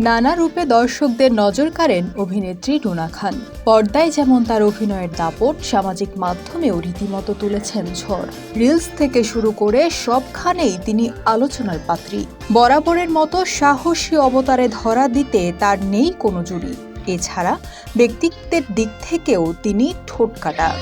নানা রূপে দর্শকদের নজর কাড়েন অভিনেত্রী রুনা খান। পর্দায় যেমন তার অভিনয়ের দাপট, সামাজিক মাধ্যমেও রীতিমতো তুলেছেন ঝড়। রিলস থেকে শুরু করে সবখানেই তিনি আলোচনার পাত্রী। বরাবরের মতো সাহসী অবতারে ধরা দিতে তার নেই কোনো জুড়ি। এছাড়া ব্যক্তিত্বের দিক থেকেও তিনি ঠোঁটকাটা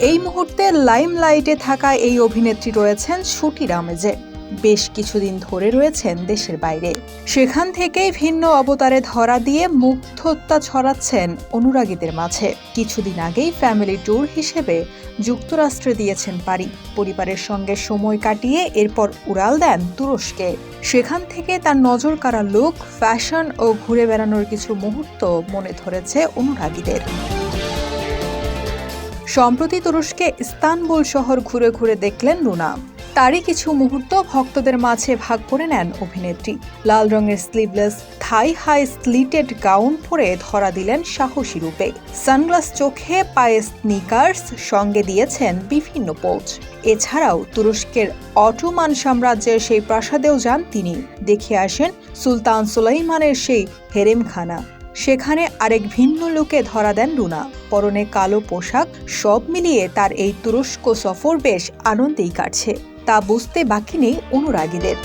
এই মুহূর্তে লাইমলাইটে থাকা এই অভিনেত্রী রয়েছেন ছুটির আমেজে। বেশ কিছুদিন ধরে রয়েছেন দেশের বাইরে। সেখান থেকেই ভিন্ন অবতারে ধরা দিয়ে মুগ্ধতা ছড়াচ্ছেন অনুরাগীদের মাঝে। কিছুদিন আগেই ফ্যামিলি ট্যুর হিসেবে যুক্তরাষ্ট্রে দিয়েছেন পাড়ি। পরিবারের সঙ্গে সময় কাটিয়ে এরপর উড়াল দেন তুরস্কে। সেখান থেকে তার নজর কাড়া লুক, ফ্যাশন ও ঘুরে বেড়ানোর কিছু মুহূর্ত মনে ধরেছে অনুরাগীদের। সম্প্রতি তুরস্কে ইস্তানবুল শহর ঘুরে ঘুরে দেখলেন রুনা। তারই কিছু মুহূর্ত ভক্তদের মাঝে ভাগ করে নেন অভিনেত্রী। লাল রঙের sleeveless thigh high slitted gown পরে ধরা দিলেন সাহসী রূপে। সানগ্লাস চোখে পায়ে স্নিকার্স সঙ্গে দিয়েছেন বিভিন্ন পোচ এছাড়াও তুরস্কের অটোমান সাম্রাজ্যের সেই প্রাসাদেও যান তিনি। দেখে আসেন সুলতান সুলাইমানের সেই হেরেমখানা। সেখানে আরেক ভিন্ন লোকে ধরা দেন রুনা। পরনে কালো পোশাক, সব মিলিয়ে তার এই তুরস্ক সফর বেশ আনন্দেই কাটছে। তা বুঝতে বাকি নেই অনুরাগীদের।